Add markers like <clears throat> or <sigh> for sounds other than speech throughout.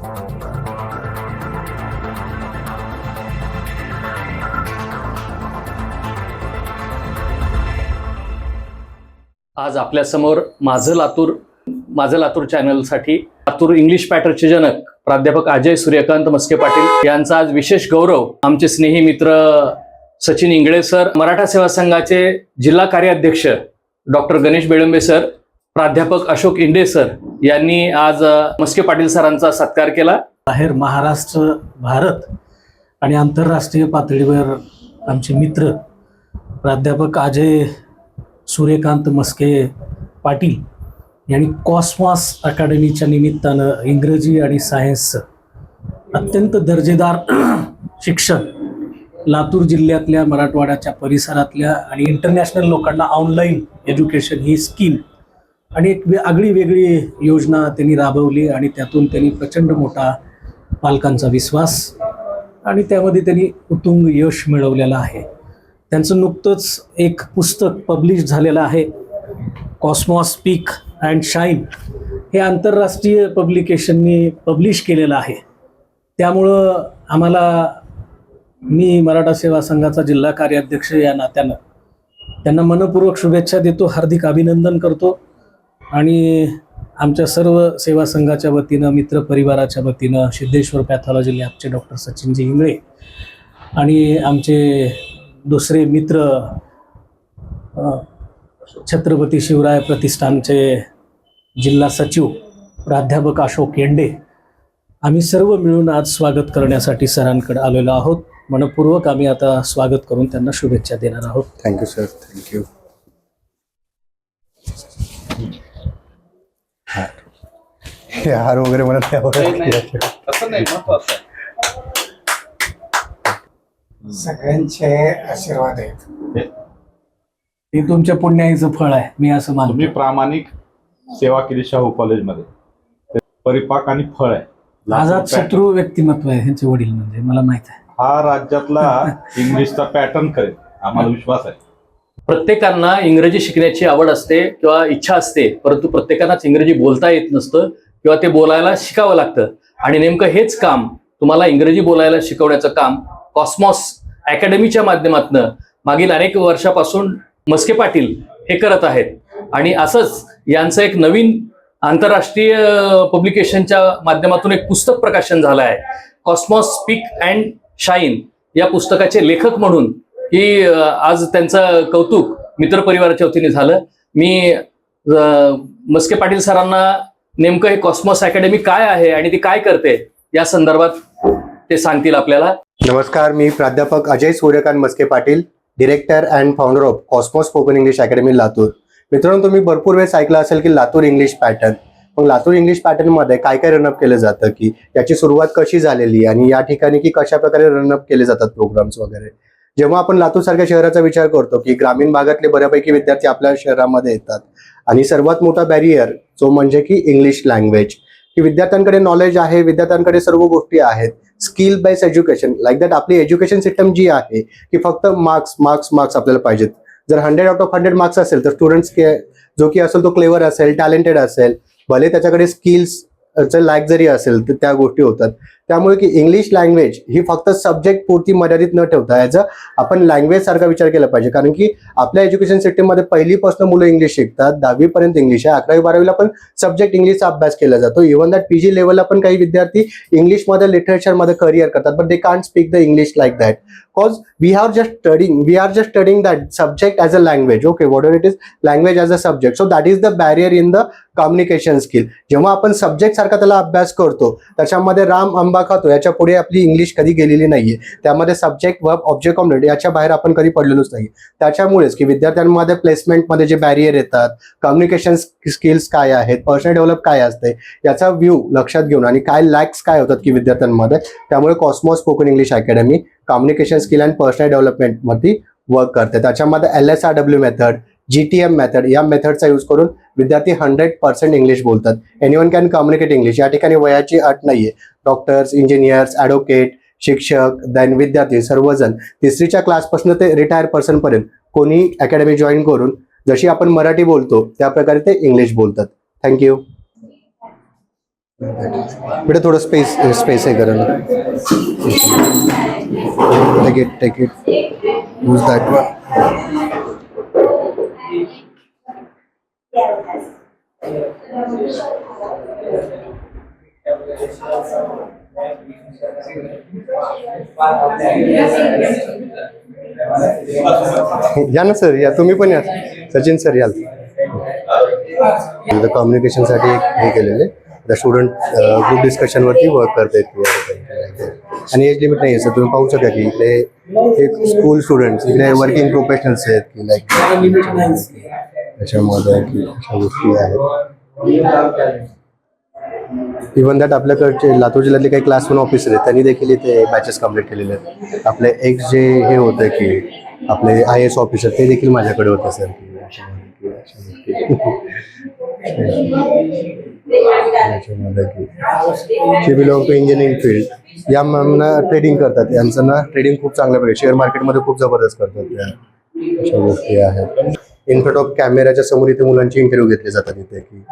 आज आपल्यासमोर माझं लातूर माझं लातूर चॅनलसाठी लातूर इंग्लिश पॅटर्नचे जनक प्राध्यापक अजय सूर्यकांत मस्के पाटील यांचा आज विशेष गौरव. आमचे स्नेही मित्र सचिन इंगळे सर मराठा सेवा संघाचे जिल्हा कार्याध्यक्ष डॉक्टर गणेश बेळंबे सर प्राध्यापक अशोक इंडे सर यांनी आज मस्के पाटील सरांचा सत्कार केला. बाहेर महाराष्ट्र भारत आणि आंतरराष्ट्रीय पातळीवर आमचे मित्र प्राध्यापक अजय सूर्यकांत मस्के पाटील यांनी कॉस्मॉस अकॅडमीच्या निमित्तानं इंग्रजी आणि सायन्स अत्यंत दर्जेदार <clears throat> शिक्षण लातूर जिल्ह्यातल्या मराठवाड्याच्या परिसरातल्या आणि इंटरनॅशनल लोकांना ऑनलाईन एज्युकेशन ही स्कीम आणि एक वे- आगळी वेगळी योजना त्यांनी राबवली आणि त्यातून त्यांनी प्रचंड मोठा पालकांचा विश्वास आणि त्यामध्ये त्यांनी उत्तुंग यश मिळवलेलं आहे. त्यांचं नुकतंच एक पुस्तक पब्लिश झालेलं आहे कॉस्मॉस पीक अँड शाईन हे आंतरराष्ट्रीय पब्लिकेशननी पब्लिश केलेलं आहे. त्यामुळं आम्हाला मी मराठा सेवा संघाचा जिल्हा कार्याध्यक्ष या नात्यानं त्यांना मनपूर्वक शुभेच्छा देतो हार्दिक अभिनंदन करतो. आणि आमच्या सर्व सेवा संघाच्या वतीनं मित्र परिवाराच्या वतीनं सिद्धेश्वर पॅथॉलॉजी लॅबचे डॉक्टर सचिनजी इंगळे आणि आमचे दुसरे मित्र छत्रपती शिवराय प्रतिष्ठानचे जिल्हा सचिव प्राध्यापक अशोक येंडे आम्ही सर्व मिळून आज स्वागत करण्यासाठी सरांकडे आलेलो आहोत. मनपूर्वक आम्ही आता स्वागत करून त्यांना शुभेच्छा देणार आहोत. थँक्यू सर थँक्यू हे हार वगैरे मला नाही आवडत. तसं नाही महत्वाचं आहे. सगळ्यांचे आशीर्वाद आहेत. हे. तुमच्या पुण्याईचं फळ आहे मी असं तुम्ही मानतो प्रामाणिक सेवा केली शाहू कॉलेजमध्ये. ते परिपाक आणि फळ आहे. पॅटर्न. शत्रू व्यक्तिमत्व आहे ह्यांचे वडील म्हणजे मला माहीत आहे. हा राज्यातला <laughs> इंग्लिशचा पॅटर्न करेल. आम्हाला विश्वास आहे. प्रत्येकांना इंग्रजी शिकण्याची आवड असते किंवा इच्छा असते परंतु प्रत्येकांनाच इंग्रजी बोलता येत नसतं किंवा ते बोलायला शिकावं लागतं. आणि नेमकं हेच काम तुम्हाला इंग्रजी बोलायला शिकवण्याचं काम कॉस्मॉस अकॅडमीच्या माध्यमातून मागील अनेक वर्षापासून मस्के पाटील हे करत आहेत. आणि असंच यांचं एक नवीन आंतरराष्ट्रीय पब्लिकेशनच्या माध्यमातून एक पुस्तक प्रकाशन झालं आहे. कॉस्मॉस स्पीक अँड शाईन या पुस्तकाचे लेखक म्हणून की आज त्यांचं कौतुक मित्रपरिवाराच्या वतीने झालं. मी मस्के पाटील सरांना नेमकं हे कॉस्मॉस अकॅडमी काय आहे आणि ती काय करते या संदर्भात ते सांगतील आपल्याला. नमस्कार मी प्राध्यापक Ajay Suryakant Maske Patil director and founder of Cosmos spoken English academy Latur. मित्रांनो तुम्ही भरपूर वेळेस ऐकलं असेल की लातूर इंग्लिश पॅटर्न मग लातूर इंग्लिश पॅटर्नमध्ये काय काय रनअप केलं जातं की याची सुरुवात कशी झालेली आणि या ठिकाणी की कशा प्रकारे रनअप केले जातात प्रोग्राम्स वगैरे. जेव्हा आपण लातूर सारख्या शहराचा विचार करतो की ग्रामीण भागातले बऱ्यापैकी विद्यार्थी आपल्या शहरामध्ये येतात आणि सर्वात मोठा बॅरियर जो म्हणजे की इंग्लिश लँग्वेज की विद्यार्थ्यांकडे नॉलेज आहे विद्यार्थ्यांकडे सर्व गोष्टी आहेत skill based education like that आपली एज्युकेशन सिस्टम जी आहे की फक्त मार्क्स मार्क्स मार्क्स आपल्याला पाहिजेत. जर hundred out of hundred marks असेल तर स्टुडंट्स जो की असेल तो क्लेवर असेल टॅलेंटेड असेल भले त्याच्याकडे स्किल्स लॅक जरी असेल तर त्या गोष्टी होतात. त्यामुळे की इंग्लिश लँग्वेज ही फक्त सब्जेक्ट पुरती मर्यादित न ठेवता याचा अ आपण लँग्वेज सारखा विचार केला पाहिजे. कारण की आपल्या एज्युकेशन सिस्टीममध्ये पहिलीपासून मुलं इंग्लिश शिकतात दहावीपर्यंत इंग्लिश आहे अकरावी बारावीला पण सब्जेक्ट इंग्लिशचा अभ्यास केला जातो. इव्हन दॅट पीजी लेवलला पण काही विद्यार्थी इंग्लिशमध्ये लिटरेचरमध्ये करिअर करतात but they can't speak the English like that because we are just studying we are just studying that subject as a language okay what it is language as a subject so that is the barrier in the communication skill जेव्हा आपण subject सारखा त्याला अभ्यास करतो त्याच्यामध्ये राम अंबा खातो याच्यापुढे आपली इंग्लिश कधी गेलेली नाहीये. त्यामध्ये सब्जेक्ट वर्ब ऑब्जेक्ट कॉम्प्लेट याच्या बाहेर आपण कधी पडलेलोच नाही त्याच्यामुळेच की विद्यार्थ्यांमध्ये प्लेसमेंटमध्ये जे बॅरियर येतात कम्युनिकेशन स्किल्स काय आहेत पर्सनल डेव्हलप काय असते याचा व्ह्यू लक्षात घेऊन आणि काय लॅक्स काय होतात की विद्यार्थ्यांमध्ये त्यामुळे Cosmos Spoken English Academy communication skill and personal डेव्हलपमेंटमध्ये work करते. त्याच्यामध्ये L S R W method G T M method या मेथडचा यूज करून विद्यार्थी हंड्रेड पर्सेंट इंग्लिश बोलतात. एनिवन कॅन कम्युनिकेट इंग्लिश या ठिकाणी वयाची अट नाहीये. डॉक्टर्स इंजिनियर्स ॲडव्होकेट शिक्षक दैन विद्यार्थी सर्वजण तिसरीच्या क्लासपासून ते रिटायर पर्सनपर्यंत कोणी अकॅडमी जॉईन करून जशी आपण मराठी बोलतो त्या प्रकारे ते इंग्लिश बोलतात. थँक्यू बेटा थोडं स्पेस स्पेस आहे करा ना take it take it use that one या ना सर या. तुम्ही पण या. सचिन सर याल. कम्युनिकेशनसाठी एक हे केलेले. आता स्टुडंट ग्रुप डिस्कशनवरती वर्क करतायत आणि एज लिमिट नाही आहे सर तुम्ही पाहू शकता की इकडे एक स्कूल स्टुडंट्स इकडे वर्किंग प्रोफेशनल्स आहेत की लाईक त्याच्यामध्ये की अशा गोष्टी आहेत. इव्हन दॅट आपल्याकडचे लातूर जिल्ह्यातले काही क्लास वन ऑफिसर आहेत त्यांनी देखील इथे बॅचेस कंप्लीट केलेले आहेत. आपले एक जे हे होतं की आपले आय एस ऑफिसर ते देखील माझ्याकडे होते sir she belong to engineering field या मॅमना ट्रेडिंग करतात. यांचं ना ट्रेडिंग खूप चांगल्या पाहिजे शेअर मार्केटमध्ये खूप जबरदस्त करतात त्या. अशा गोष्टी आहेत. इन फ्रंट ऑफ कॅमेराच्या समोर इथे मुलांची इंटरव्ह्यू घेतले जातात इथे की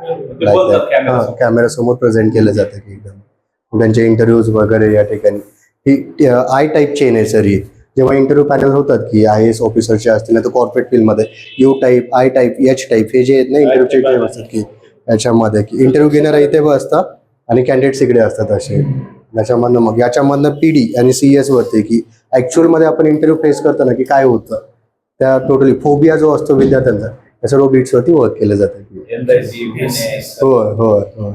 कॅमेरा समोर. प्रेझेंट केलं जातं की एकदम. त्यांचे इंटरव्ह्यूज वगैरे या ठिकाणी. ही आय टाईप चेन आहे सर ही. जेव्हा इंटरव्ह्यू पॅनल होतात की आय एस ऑफिसरचे असतील नाही तर कॉर्पोरेट फील्डमध्ये U type I type H type हे जे आहेत ना इंटरव्ह्यूचे टाईप असतात की याच्यामध्ये की इंटरव्ह्यू घेणारा इथे बसतात आणि कॅन्डिडेट्स इकडे असतात असे. त्याच्यामधनं मग याच्यामधनं पी डी आणि सी एस वरती की ॲक्च्युअलमध्ये आपण इंटरव्ह्यू फेस करताना की काय होतं. त्या टोटली फोबिया जो असतो विद्यार्थ्यांचा त्या सर्व बीट्सवरती वर्क केलं जातं. होय होय होय.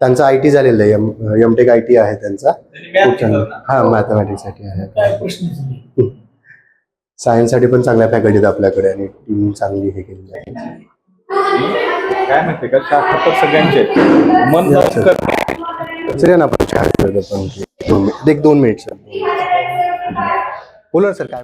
त्यांचा आय टी झालेलं आहे M M tech I T आहे त्यांचा. खूप चांगलं हा मॅथमॅटिक्ससाठी आहे. सायन्ससाठी पण चांगल्या फॅकल्टी आहेत आपल्याकडे आणि टीम चांगली हे केलेली आहे. काय माहितीये का? सगळ्यांचे. मन सर. या ना आपण एक दोन मिनिट सर. बोला सर काय?